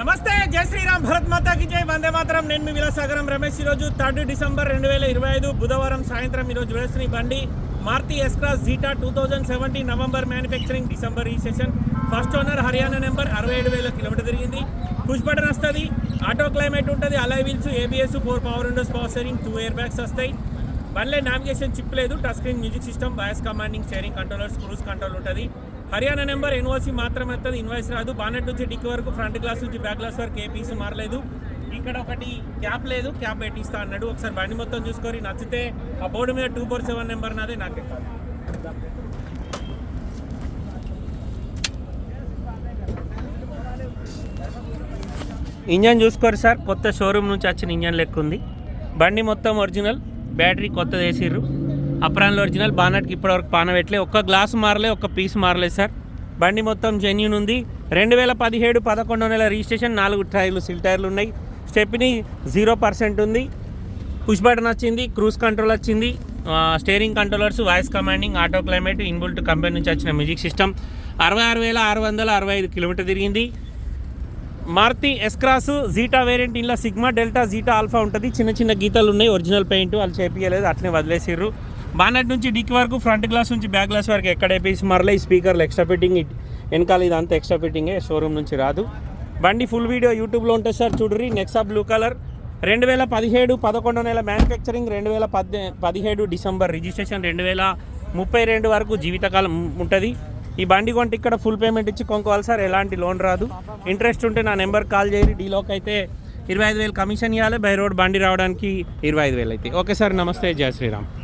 నమస్తే జై శ్రీరామ్ భరత్ మాతాకి జై. వందే మాత్రం. నేను మీ విలాసాగరం రమేష్. ఈరోజు థర్డ్ డిసెంబర్ రెండు వేల ఇరవై ఐదు బుధవారం సాయంత్రం ఈరోజు వేసిన బండి Maruti S Cross Zeta two thousand seventeen November manufacturing December ఈ session first owner Haryana number అరవై ఏడు వేల కిలోమీటర్ తిరిగింది. పుష్ బటన్ వస్తుంది. ఆటో క్లైమేట్ ఉంటుంది. Alloy wheels ABS four power windows power steering two air bags వస్తాయి. బండ్లే navigation chip లేదు. Touch screen music system voice commanding steering controllers cruise control ఉంటుంది. హర్యానా నెంబర్ ఎన్ఓసి మాత్రమే వస్తుంది. ఇన్వాయిస్ రాదు. బానెట్ నుంచి డిక్ వరకు ఫ్రంట్ గ్లాస్ నుంచి బ్యాక్ గ్లాస్ వరకు ఏ పీస్ మారలేదు. ఇక్కడ ఒకటి క్యాప్ లేదు. క్యాప్ పెట్టిస్తా అన్నాడు. ఒకసారి బండి మొత్తం చూసుకొని నచ్చితే ఆ బోర్డు మీద టూ ఫోర్ సెవెన్ నెంబర్ నాదే నాకు ఎక్కాలి ఇంజన్ చూసుకోరు సార్. కొత్త షోరూమ్ నుంచి వచ్చిన ఇంజన్ లెక్క ఉంది. బండి మొత్తం ఒరిజినల్. బ్యాటరీ కొత్తది వేసిర్రు. అప్రాన్లో ఒరిజినల్ బానట్కి ఇప్పటివరకు పాన పెట్టలే. ఒక్క గ్లాస్ మారలే ఒక్క పీస్ మారలేదు సార్. బండి మొత్తం జెన్యున్ ఉంది. రెండు వేల పదిహేడు పదకొండో నెల రిజిస్ట్రేషన్ నాలుగు టైర్లు సిల్ టైర్లు ఉన్నాయి. స్టెప్ని జీరో పర్సెంట్ ఉంది. పుష్ బటన్ వచ్చింది క్రూజ్ కంట్రోల్ వచ్చింది. Steering controllers voice commanding auto climate inbuilt company నుంచి వచ్చిన మ్యూజిక్ సిస్టమ్. అరవై ఆరు వేల ఆరు వందల అరవై ఐదు కిలోమీటర్ తిరిగింది. Maruti S Cross Zeta variant ఇంట్లో సిగ్మా డెల్టా జీటా ఆల్ఫా ఉంటుంది. చిన్న చిన్న గీతాలు ఉన్నాయి. ఒరిజినల్ పెయింట్ వాళ్ళు చేపించలేదు అట్లనే వదిలేసిర్రు. బానెట్ నుంచి డిక్ వరకు ఫ్రంట్ గ్లాస్ నుంచి బ్యాక్ గ్లాస్ వరకు ఎక్కడ వేసి మరలే ఈ స్పీకర్లు ఎక్స్ట్రా ఫిట్టింగ్ ఇట్- వెనకాల ఇదంతా ఎక్స్ట్రా ఫిట్టింగే షోరూమ్ నుంచి రాదు. బండి ఫుల్ వీడియో యూట్యూబ్లో ఉంటుంది సార్ చూడరి నెక్సా బ్లూ కలర్ రెండు వేల పదిహేడు పదకొండు నెల మ్యానుఫ్యాక్చరింగ్ రెండు వేల పద్దె పదిహేడు డిసెంబర్ రిజిస్ట్రేషన్ రెండు వేల ముప్పై రెండు వరకు జీవితకాలం ఉంటుంది. ఈ బండి కొంటే ఇక్కడ ఫుల్ పేమెంట్ ఇచ్చి కొనుక్కోవాలి సార్ ఎలాంటి లోన్ రాదు. ఇంట్రెస్ట్ ఉంటే నా నెంబర్ కాల్ చేయరు డీలోకి అయితే ఇరవై ఐదు వేలు కమిషన్ ఇవ్వాలి బై రోడ్ బండి రావడానికి ఇరవై ఐదు వేలు అయితే. ఓకే సార్ నమస్తే జయ శ్రీరామ్.